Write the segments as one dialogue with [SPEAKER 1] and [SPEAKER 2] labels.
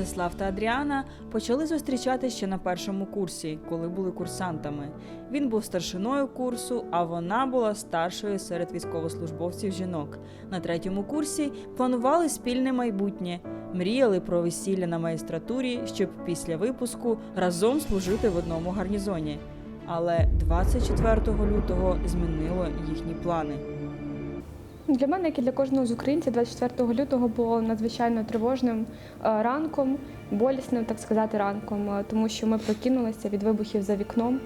[SPEAKER 1] Владислав та Адріана почали зустрічатися ще на першому курсі, коли були курсантами. Він був старшиною курсу, а вона була старшою серед військовослужбовців жінок. На третьому курсі планували спільне майбутнє, мріяли про весілля на магістратурі, щоб після випуску разом служити в одному гарнізоні. Але 24 лютого змінило їхні плани.
[SPEAKER 2] Для мене, як і для кожного з українців, 24 лютого було надзвичайно тривожним е, ранком, болісним, так сказати, ранком, е, тому що ми прокинулися від вибухів за вікном.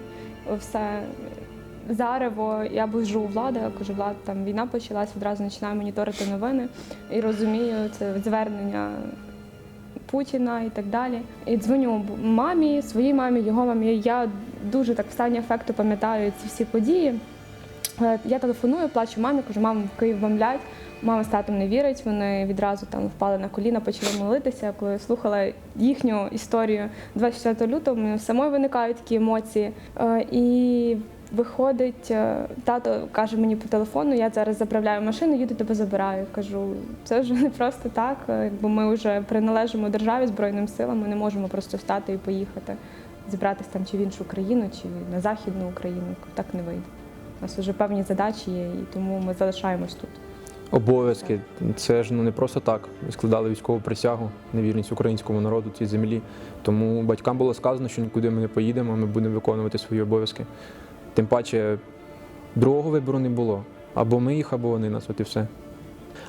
[SPEAKER 2] Все зарево. Я бужу у влади, я кажу, влада, там війна почалась, відразу починаю моніторити новини і розумію це звернення. Путіна і так далі. І дзвоню мамі, своїй мамі, його мамі. Я дуже так в стані ефекту пам'ятаю ці всі події. Е, Я телефоную, плачу мамі, кажу, мам, в Київ бомблять. Мама з татом не вірить. Вони відразу там впали на коліна, почали молитися. Коли я слухала їхню історію 24 лютого, у мене самої виникають такі емоції. Е, І виходить, е, тато каже мені по телефону, я зараз заправляю машину, їду тебе забираю. Кажу, це вже не просто так. Якби ми вже приналежимо державі Збройним силам, ми не можемо просто встати і поїхати, зібратися там чи в іншу країну, чи на Західну Україну. Так не вийде. У нас вже певні задачі є, і тому ми залишаємось тут.
[SPEAKER 3] Обов'язки це ж ну не просто так. Ми складали військову присягу на вірність українському народу цій землі. Тому батькам було сказано, що нікуди ми не поїдемо, ми будемо виконувати свої обов'язки. Тим паче другого вибору не було. Або ми їх, або вони нас, от і все.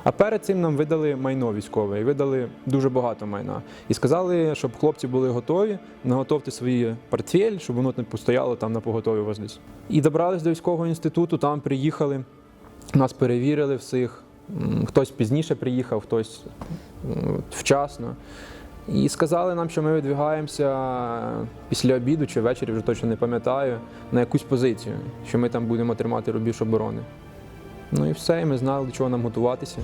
[SPEAKER 3] А перед цим нам видали майно військове і видали дуже багато майна. І сказали, щоб хлопці були готові, наготовте свої портфель, щоб воно не постояло там на поготові у вас десь. І добрались до військового інституту, там приїхали, нас перевірили всіх. Хтось пізніше приїхав, хтось вчасно. І сказали нам, що ми видвигаємося після обіду чи ввечері, вже точно не пам'ятаю, на якусь позицію, що ми там будемо тримати рубіж оборони. Ну і все, і ми знали, до чого нам готуватися.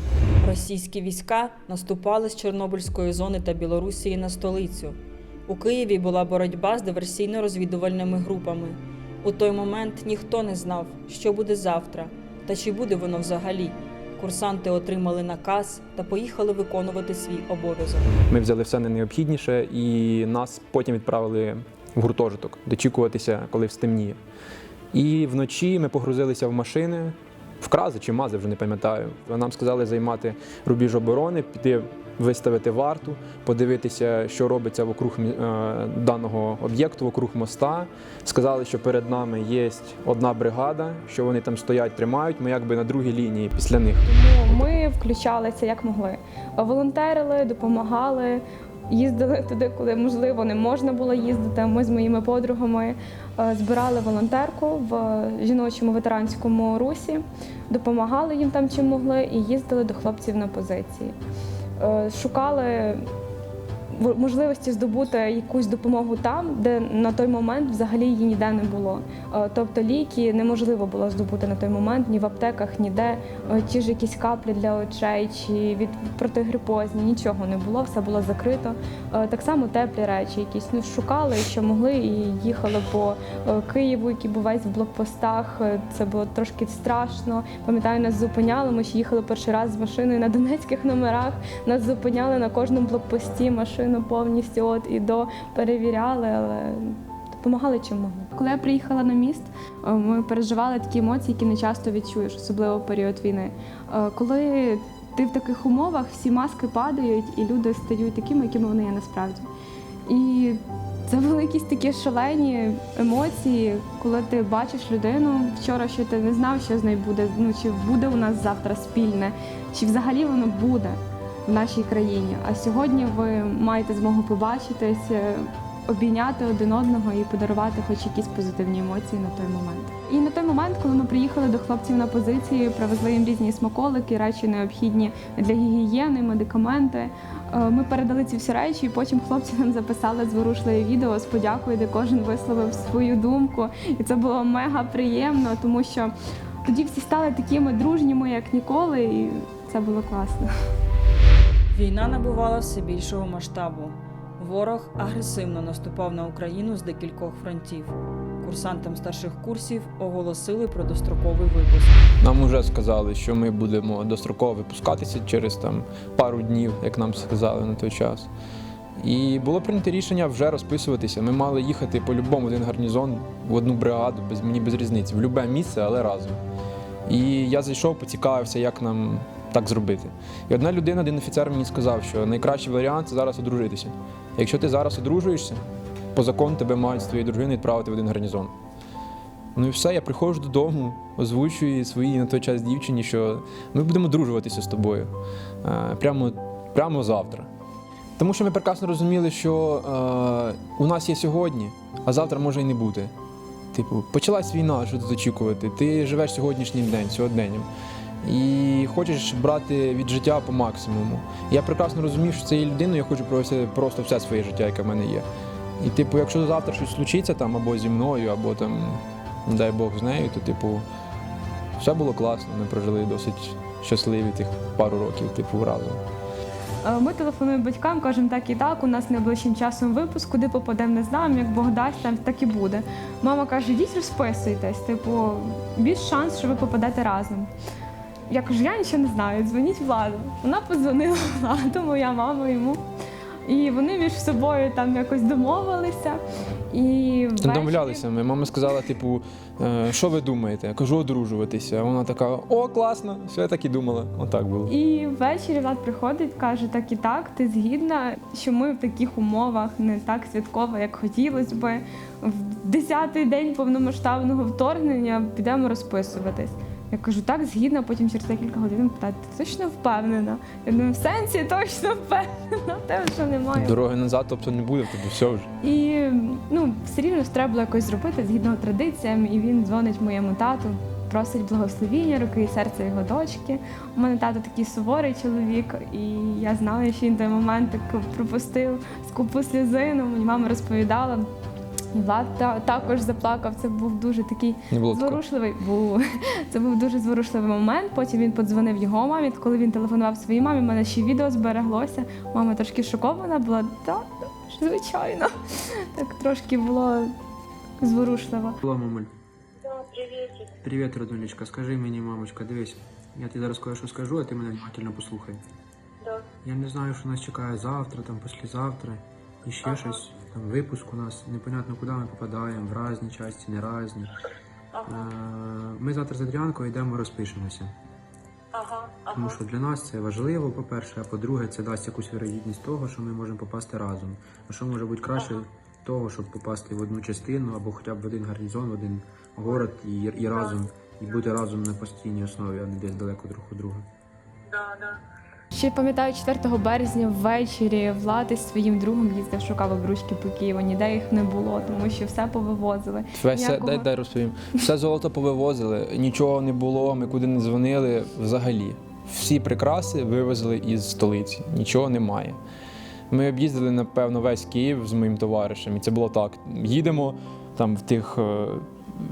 [SPEAKER 1] Російські війська наступали з Чорнобильської зони та Білорусії на столицю. У Києві була боротьба з диверсійно-розвідувальними групами. У той момент ніхто не знав, що буде завтра, та чи буде воно взагалі. Курсанти отримали наказ та поїхали виконувати свій обов'язок.
[SPEAKER 3] Ми взяли все найнеобхідніше і нас потім відправили в гуртожиток, дочікуватися, коли стемніє. І вночі ми погрузилися в машини, в крази чи мази, вже не пам'ятаю. Нам сказали займати рубіж оборони, піти виставити варту, подивитися, що робиться вокруг е, даного об'єкту, вокруг моста. Сказали, що перед нами є одна бригада, що вони там стоять, тримають. Ми якби на другій лінії після них.
[SPEAKER 2] Ми включалися як могли. Волонтерили, допомагали, їздили туди, коли можливо не можна було їздити. Ми з моїми подругами е, збирали волонтерку в жіночому ветеранському русі, допомагали їм там чим могли і їздили до хлопців на позиції. Е, Шукали можливості здобути якусь допомогу там, де на той момент взагалі її ніде не було. Е, Тобто ліки неможливо було здобути на той момент ні в аптеках, ніде. Е, Ті ж якісь каплі для очей чи від протигрипозні, нічого не було, все було закрито. Е, Так само теплі речі, якісь ну шукали, що могли, і їхали по Києву, який був весь в блокпостах. Це було трошки страшно. Пам'ятаю, нас зупиняли. Ми ж їхали перший раз з машиною на донецьких номерах. Нас зупиняли на кожному блокпості машину повністю от і до перевіряли, але допомагали чим могли. Коли я приїхала на міст, е, ми переживали такі емоції, які не часто відчуєш, особливо в період війни. Е, Коли ти в таких умовах, всі маски падають, і люди стають такими, якими вони є насправді. І це були якісь такі шалені емоції, коли ти бачиш людину вчора, що ти не знав, що з нею буде. Ну чи буде у нас завтра спільне, чи взагалі воно буде в нашій країні. А сьогодні ви маєте змогу побачитись, е, обійняти один одного і подарувати хоч якісь позитивні емоції на той момент. І на той момент, коли ми приїхали до хлопців на позиції, привезли їм різні смаколики, речі необхідні для гігієни, медикаменти. Е, Ми передали ці всі речі, і потім хлопці нам записали зворушливе відео з подякою, де кожен висловив свою думку. І це було мега приємно, тому що тоді всі стали такими дружніми, як ніколи, і це було класно.
[SPEAKER 1] Війна набувала все більшого масштабу. Ворог агресивно наступав на Україну з декількох фронтів. Курсантам старших курсів оголосили про достроковий випуск.
[SPEAKER 3] Нам вже сказали, що ми будемо достроково випускатися через там пару днів, як нам сказали на той час. І було прийнято рішення вже розписуватися. Ми мали їхати по-любому один гарнізон в одну бригаду, без мені без різниці, в будь-яке місце, але разом. І я зайшов, поцікавився, як нам так зробити. І одна людина, один офіцер мені сказав, що найкращий варіант це зараз одружитися. Якщо ти зараз одружуєшся, по закону тебе мають з твоєю дружиною відправити в один гарнізон. Ну і все, я приходжу додому, озвучую своїй на той час дівчині, що ми будемо одружуватися з тобою е, прямо, прямо завтра. Тому що ми прекрасно розуміли, що е, у нас є сьогодні, а завтра може і не бути. Типу, почалась війна, що тут очікувати? Ти живеш сьогоднішнім день, сьогоденням. І хочеш брати від життя по максимуму. Я прекрасно розумів, що цією людиною я хочу провести просто все своє життя, яке в мене є. І, типу, якщо завтра щось случиться там або зі мною, або там, дай Бог, з нею, то, типу, все було класно. Ми прожили досить щасливі тих пару років, типу, разом.
[SPEAKER 2] Е, Ми телефонуємо батькам, кажемо так і так. У нас найближчим часом випуск, куди попадемо, не знаємо. Як Бог дасть, там так і буде. Мама каже: йдіть розписуйтесь. Типу, більш шанс, що ви попадете разом. Я кажу, я нічого не знаю, дзвоніть владу. Вона подзвонила владу, моя мама йому. І вони між собою там якось домовилися. І ввечері-
[SPEAKER 3] Домовлялися ми. Мама сказала, типу, «Е, що ви думаєте? Я кажу, одружуватися. А Вона така, о, класно, все я так і думала. Отак було.
[SPEAKER 2] І ввечері Влад приходить, каже, так і так, ти згідна, що ми в таких умовах не так святково, як хотілося би. В 10-й день повномасштабного вторгнення підемо розписуватись. Я кажу, так, згідна, потім через декілька годин питають, ти точно впевнена? Я думаю, в сенсі точно впевнена, в тебе що немає.
[SPEAKER 3] Дороги назад, тобто не буде, тобто все вже.
[SPEAKER 2] І ну, все рівно треба було якось зробити згідно традиціям, і він дзвонить моєму тату, просить благословіння, руки і серця його дочки. У мене тато такий суворий чоловік, і я знаю, що він той момент так пропустив скупу сльозину. Мені мама розповідала. І Влад та- також заплакав. Це був дуже такий
[SPEAKER 3] Не було
[SPEAKER 2] зворушливий. Був це був дуже зворушливий момент. Потім він подзвонив його мамі. Коли він телефонував своїй мамі, в мене ще відео збереглося. Мама трошки шокована була. Так, звичайно. Так трошки було зворушливо.
[SPEAKER 4] Алло, мамуль.
[SPEAKER 5] Да, приветик.
[SPEAKER 4] Привіт, родулечка. Скажи мені, мамочка, дивись. Я тобі зараз кое-що скажу, а ти мене внимательно послухай.
[SPEAKER 5] Да.
[SPEAKER 4] Я не знаю, що нас чекає завтра, там післязавтра. І ще
[SPEAKER 5] Ага.
[SPEAKER 4] щось. Там випуск у нас. Непонятно, куди ми попадаємо, в різні часті, не різні.
[SPEAKER 5] Ага,
[SPEAKER 4] Е, Ми завтра з Адріанкою йдемо розпишемося.
[SPEAKER 5] ага,
[SPEAKER 4] Тому що для нас це важливо, по-перше, а по-друге, це дасть якусь вірогідність того, що ми можемо попасти разом. А що може бути краще того, щоб попасти в одну частину або хоча б в один гарнізон, в один город і, і разом, і бути разом на постійній основі, а не десь далеко друг від друга.
[SPEAKER 5] Да, да.
[SPEAKER 2] Ще пам'ятаю, 4 березня ввечері Влад із своїм другом їздив, шукав обручки по Києву. Ніде їх не було, тому що все повивозили.
[SPEAKER 3] Все,
[SPEAKER 2] Ніякого-
[SPEAKER 3] дай, дай розповім. Все золото повивозили, нічого не було, ми куди не дзвонили взагалі. Всі прикраси вивезли із столиці, нічого немає. Ми об'їздили, напевно, весь Київ з моїм товаришем, і це було так: їдемо там в тих.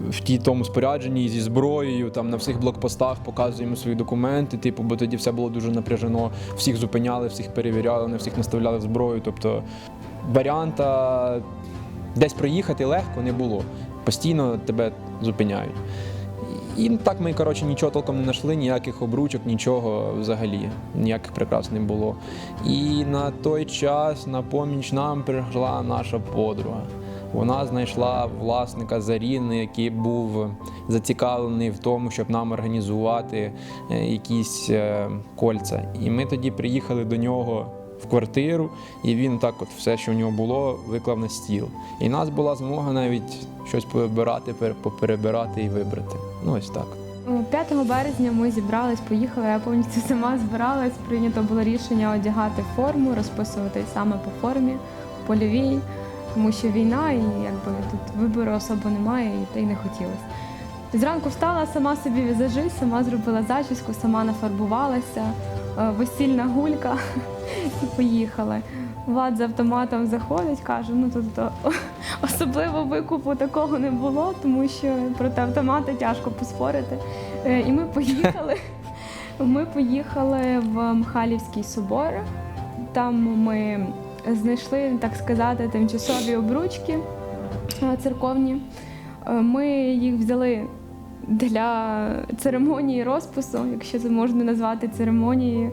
[SPEAKER 3] В тій тому спорядженні зі зброєю, там на всіх блокпостах показуємо свої документи, типу, бо тоді все було дуже напряжено. Всіх зупиняли, всіх перевіряли, на всіх наставляли зброю. Тобто варіанта десь проїхати легко не було. Постійно тебе зупиняють. І так ми, коротше, нічого толком не знайшли, ніяких обручок, нічого взагалі, ніяких прикрас не було. І на той час на поміч нам прийшла наша подруга. Вона знайшла власника Заріни, який був зацікавлений в тому, щоб нам організувати е, якісь е, кольця. І ми тоді приїхали до нього в квартиру, і він так, от все, що в нього було, виклав на стіл. І нас була змога навіть щось повибирати, пер- поперебирати і вибрати. Ну ось так.
[SPEAKER 2] 5 березня ми зібрались, поїхали. Я повністю сама збиралась. Прийнято було рішення одягати форму, розписуватись саме по формі, польовій, тому що війна, і якби тут вибору особо немає, і та й не хотілося. Зранку встала, сама собі візажист, сама зробила зачіску, сама нафарбувалася, е, весільна гулька і поїхали. Влад з автоматом заходить, каже: ну тут особливо викупу такого не було, тому що проти автомата тяжко поспорити. Е, І ми поїхали. Ми поїхали в Михайлівський собор. Там ми знайшли, так сказати, тимчасові обручки е, церковні. Е, Ми їх взяли для церемонії розпису, якщо це можна назвати церемонією,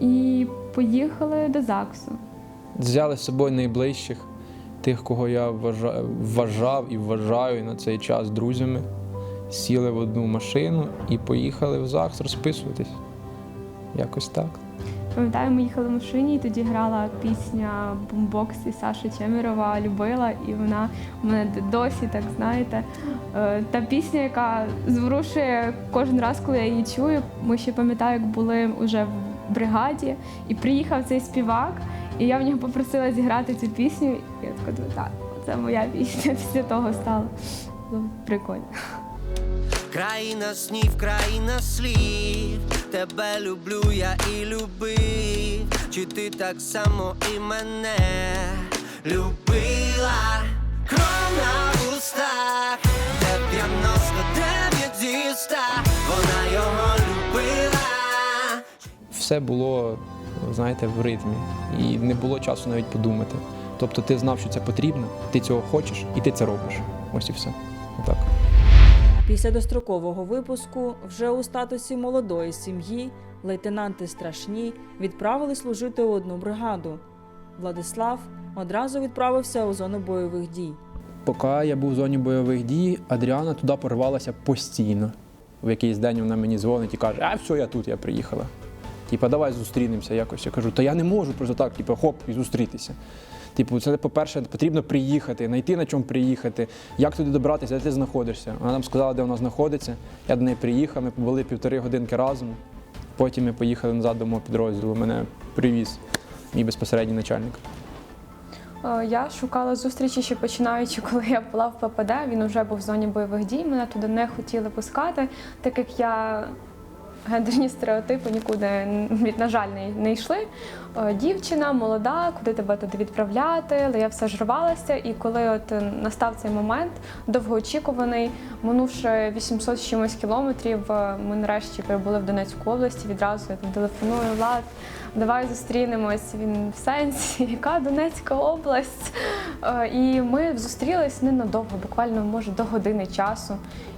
[SPEAKER 2] і поїхали до ЗАГСу.
[SPEAKER 3] взяли з собою найближчих, тих, кого я вважав і вважаю на цей час друзями. Сіли в одну машину і поїхали в ЗАГС розписуватись. Якось так.
[SPEAKER 2] Пам'ятаю, ми їхали в машині, і тоді грала пісня бомбоксі Саші Чемірова Любила, і вона в мене досі, так знаєте, е, та пісня, яка зворушує кожен раз, коли я її чую. Ми ще пам'ятаю, як були вже в бригаді, і приїхав цей співак, і я в нього попросила зіграти цю пісню. І я така думаю, так, це моя пісня після того стала. Було прикольно.
[SPEAKER 6] Країна снів, країна слів. Тебе люблю, я і любив. Чи ти так само і мене любила? Кров на устах, 99 зі 100 Вона його любила.
[SPEAKER 3] Все було, знаєте, в ритмі. І не було часу навіть подумати. Тобто ти знав, що це потрібно, ти цього хочеш, і ти це робиш. Ось і все. Отак.
[SPEAKER 1] Після дострокового випуску, вже у статусі молодої сім'ї, лейтенанти страшні відправили служити у одну бригаду. Владислав одразу відправився у зону бойових дій.
[SPEAKER 3] Поки я був в зоні бойових дій, Адріана туди порвалася постійно. В якийсь день вона мені дзвонить і каже: А все, я тут, я приїхала. Типа, давай зустрінемося якось. Я кажу, та я не можу просто так, типу, хоп, і зустрітися. Типу, це, по-перше, потрібно приїхати, знайти на чому приїхати, як туди добратися, де ти знаходишся. Вона нам сказала, де вона знаходиться. Я до неї приїхав, ми побули півтори годинки разом. Потім ми поїхали назад до мого підрозділу. Мене привіз мій безпосередній начальник.
[SPEAKER 2] Е, Я шукала зустрічі ще починаючи, коли я була в ППД. Він вже був в зоні бойових дій. Мене туди не хотіли пускати, так як я гендерні стереотипи нікуди на жаль не, йшли. Е, Дівчина молода, куди тебе туди відправляти, але я все ж рвалася. І коли от е, настав цей момент, довгоочікуваний, минувши 800 чимось кілометрів, е, ми нарешті прибули в Донецьку область. Відразу я там телефоную Влад. Давай зустрінемось. Він в сенсі, яка Донецька область. І ми зустрілись ненадовго, буквально може до години часу.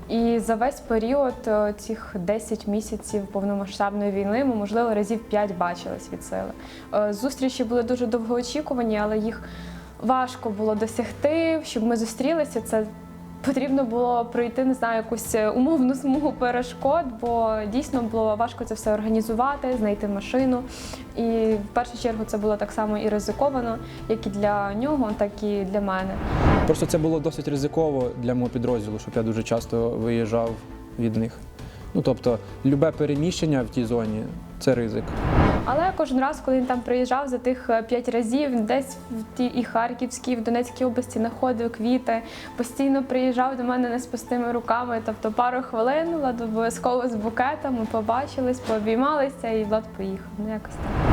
[SPEAKER 2] І за весь період е, цих 10 місяців повномасштабної війни ми, можливо, разів 5 бачились від сили. Е, Зустрічі були дуже довгоочікувані, але їх важко було досягти, щоб ми зустрілися. Це потрібно було пройти, не знаю, якусь е, умовну смугу перешкод, бо дійсно було важко це все організувати, знайти машину. І в першу чергу це було так само і ризиковано, як і для нього, так і для мене.
[SPEAKER 3] Просто це було досить ризиково для мого підрозділу, щоб я дуже часто виїжджав від них. Ну тобто, любе переміщення в тій зоні це ризик.
[SPEAKER 2] Але кожен раз, коли він там приїжджав за тих е, п'ять разів, десь в тій і Харківській, і в Донецькій області знаходив квіти, постійно приїжджав до мене не з руками. Тобто пару хвилин Влад обов'язково з букетом, ми побачились, пообіймалися, і Влад поїхав. Ну якось так.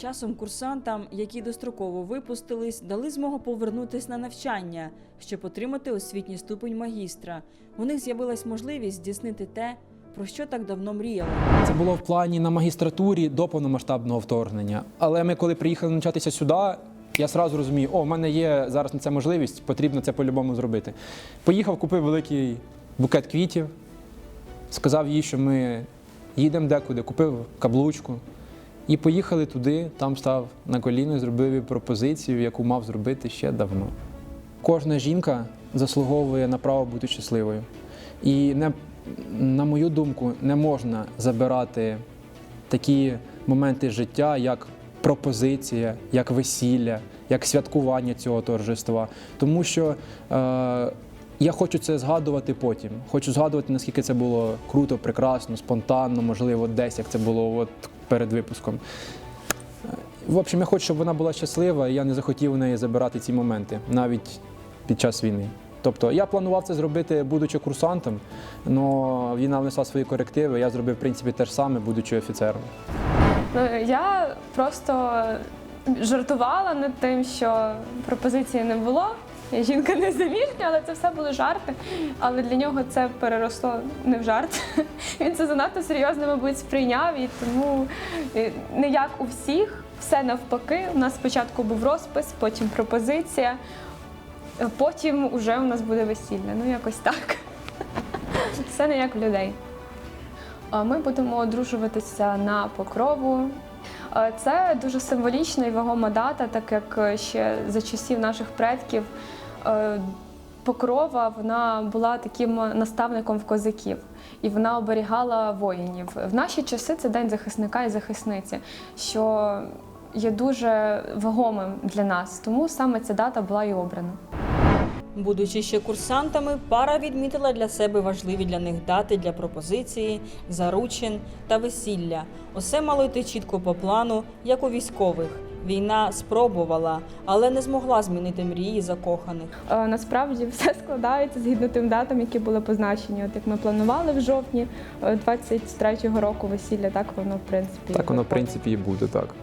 [SPEAKER 1] Часом курсантам, які достроково випустились, дали змогу повернутись на навчання, щоб отримати освітній ступень магістра. У них з'явилась можливість здійснити те, про що так давно мріяли.
[SPEAKER 3] Це було в плані на магістратурі до повномасштабного вторгнення. Але ми, коли приїхали навчатися сюди, я одразу розумію, о, в мене є зараз на це можливість, потрібно це по-любому зробити. Поїхав, купив великий букет квітів, сказав їй, що ми їдемо декуди, купив каблучку. І поїхали туди, там став на коліно і зробив пропозицію, яку мав зробити ще давно. Кожна жінка заслуговує на право бути щасливою. І не, на мою думку, не можна забирати такі моменти життя, як пропозиція, як весілля, як святкування цього торжества. Тому що е, я хочу це згадувати потім. Хочу згадувати, наскільки це було круто, прекрасно, спонтанно, можливо, десь як це було от перед випуском. В общем, я хочу, щоб вона була щаслива, і я не захотів у неї забирати ці моменти навіть під час війни. Тобто я планував це зробити, будучи курсантом, але війна внесла свої корективи. Я зробив в принципі те ж саме, будучи офіцером.
[SPEAKER 2] Ну, я просто жартувала над тим, що пропозиції не було. Жінка не заміжня, але це все були жарти. Але для нього це переросло не в жарт. Він це занадто серйозно, мабуть, сприйняв, і тому е, не як у всіх, все навпаки. У нас спочатку був розпис, потім пропозиція, потім уже у нас буде весілля. Ну, якось так. Все не як в людей. Ми будемо одружуватися на покрову Е, Це дуже символічна і вагома дата, так як е, ще за часів наших предків е, Покрова вона була таким наставником в козаків, і вона оберігала воїнів. В наші часи це день захисника і захисниці, що є дуже вагомим для нас. Тому саме ця дата була і обрана.
[SPEAKER 1] Будучи ще курсантами, пара відмітила для себе важливі для них дати для пропозиції, заручин та весілля. Усе мало йти чітко по плану, як у військових. Війна спробувала, але не змогла змінити мрії закоханих.
[SPEAKER 2] Е, Насправді все складається згідно тим датам, які були позначені. От як ми планували в жовтні е, 23-го року весілля, так воно в принципі.
[SPEAKER 3] Так воно в принципі і буде так.